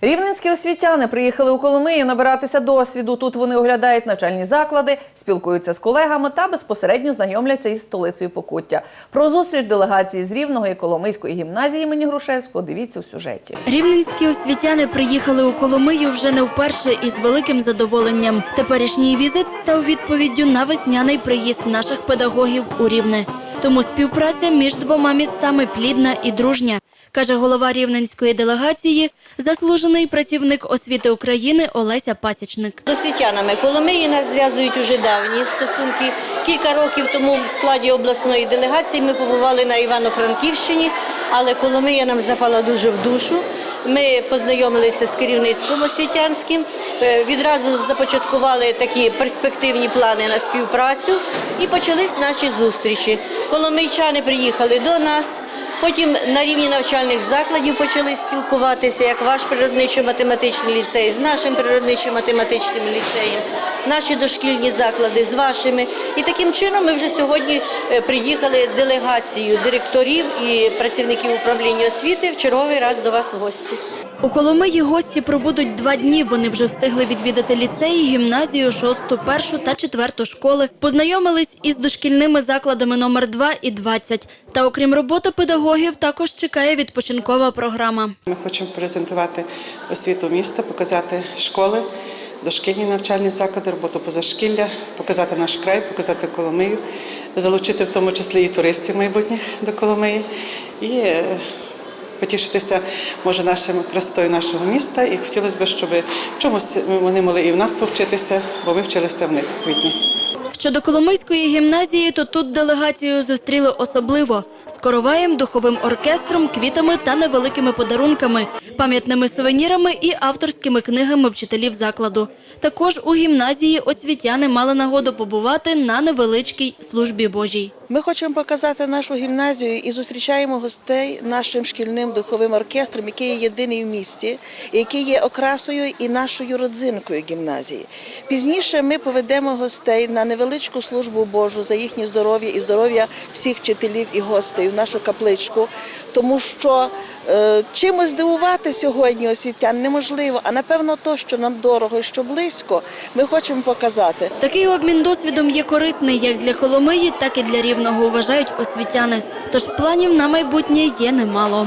Рівненські освітяни приїхали у Коломию набиратися досвіду. Тут вони оглядають навчальні заклади, спілкуються з колегами та безпосередньо знайомляться із столицею Покуття. Про зустріч делегації з Рівного і Коломийської гімназії імені Грушевського дивіться у сюжеті. Рівненські освітяни приїхали у Коломию вже не вперше і з великим задоволенням. Теперішній візит став відповіддю на весняний приїзд наших педагогів у Рівне. Тому співпраця між двома містами плідна і дружня, каже голова рівненської делегації, заслужений працівник освіти України Олеся Пасічник. З освітянами Коломиї нас зв'язують уже давні стосунки. Кілька років тому в складі обласної делегації ми побували на Івано-Франківщині, але Коломия нам запала дуже в душу. Ми познайомилися з керівництвом освітянським, е, відразу започаткували такі перспективні плани на співпрацю і почались наші зустрічі. Коломийчани приїхали до нас. Потім на рівні навчальних закладів почали спілкуватися, як ваш природничо-математичний ліцей з нашим природничо-математичним ліцеєм, наші дошкільні заклади з вашими. І таким чином ми вже сьогодні е, приїхали делегацією директорів і працівників управління освіти в черговий раз до вас в гості. У Коломиї гості пробудуть два дні. Вони вже встигли відвідати ліцеї, гімназію, шосту, першу та четверту школи. Познайомились із дошкільними закладами номер 2 і 20. Та окрім роботи педагогів, також чекає відпочинкова програма. Ми хочемо презентувати освіту міста, показати школи, дошкільні навчальні заклади, роботу позашкілля, показати наш край, показати Коломию, залучити в тому числі і туристів майбутніх до Коломиї і е, потішитися може нашим красотою нашого міста. І хотілося б, щоб чомусь вони могли і в нас повчитися, бо ми вчилися в них в квітні. Щодо Коломийської гімназії, то тут делегацію зустріли особливо з короваєм, духовим оркестром, квітами та невеликими подарунками, пам'ятними сувенірами і авторськими книгами вчителів закладу. Також у гімназії освітяни мали нагоду побувати на невеличкій службі Божій. Ми хочемо показати нашу гімназію і зустрічаємо гостей нашим шкільним духовим оркестром, який є єдиний в місті, який є окрасою і нашою родзинкою гімназії. Пізніше ми поведемо гостей на невеличку службу Божу за їхнє здоров'я і здоров'я всіх вчителів і гостей в нашу капличку, тому що е, чимось здивувати сьогодні освітян неможливо, а напевно то, що нам дорого що близько, ми хочемо показати. Такий обмін досвідом є корисний як для Коломиї, так і для Рівного, вважають освітяни. Тож планів на майбутнє є немало.